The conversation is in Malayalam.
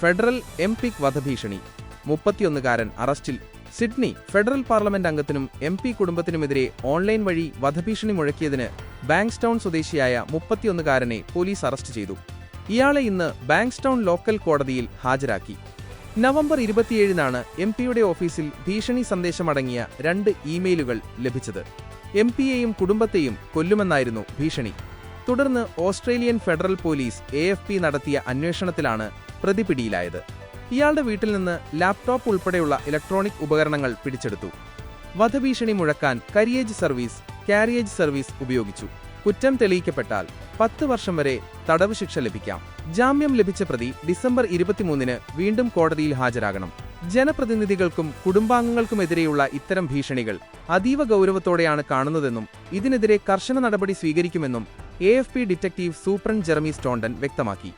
ഫെഡറൽ എം പിക്ക് വധഭീഷണി. മുപ്പത്തിയൊന്നുകാരൻ അറസ്റ്റിൽ. സിഡ്നി ഫെഡറൽ പാർലമെന്റ് അംഗത്തിനും എം പി കുടുംബത്തിനുമെതിരെ ഓൺലൈൻ വഴി വധഭീഷണി മുഴക്കിയതിന് ബാങ്ക്സ്റ്റൗൺ സ്വദേശിയായ മുപ്പത്തിയൊന്നുകാരനെ പോലീസ് അറസ്റ്റ് ചെയ്തു. ഇയാളെ ഇന്ന് ബാങ്ക്സ്റ്റൗൺ ലോക്കൽ കോടതിയിൽ ഹാജരാക്കി. നവംബർ ഇരുപത്തിയേഴിനാണ് എം പിയുടെ ഓഫീസിൽ ഭീഷണി സന്ദേശമടങ്ങിയ രണ്ട് ഇമെയിലുകൾ ലഭിച്ചത്. എം പിയെയും കുടുംബത്തെയും കൊല്ലുമെന്നായിരുന്നു ഭീഷണി. തുടർന്ന് ഓസ്ട്രേലിയൻ ഫെഡറൽ പോലീസ് എ നടത്തിയ അന്വേഷണത്തിലാണ് പ്രതി പിടിയിലായത് ഇയാളുടെ വീട്ടിൽ നിന്ന് ലാപ്ടോപ്പ് ഉൾപ്പെടെയുള്ള ഇലക്ട്രോണിക് ഉപകരണങ്ങൾ പിടിച്ചെടുത്തു. വധഭീഷണി മുഴക്കാൻ കരിയേജ് സർവീസ് കാരിയേജ് സർവീസ് ഉപയോഗിച്ചു. കുറ്റം തെളിയിക്കപ്പെട്ടാൽ പത്ത് വർഷം വരെ തടവ് ശിക്ഷ ലഭിക്കാം. ജാമ്യം ലഭിച്ച പ്രതി ഡിസംബർ ഇരുപത്തിമൂന്നിന് വീണ്ടും കോടതിയിൽ ഹാജരാകണം. ജനപ്രതിനിധികൾക്കും കുടുംബാംഗങ്ങൾക്കുമെതിരെയുള്ള ഇത്തരം ഭീഷണികൾ അതീവ ഗൗരവത്തോടെയാണ് കാണുന്നതെന്നും ഇതിനെതിരെ കർശന നടപടി സ്വീകരിക്കുമെന്നും a detective superintendent Jeremy Staunton വ്യക്തമാക്കി.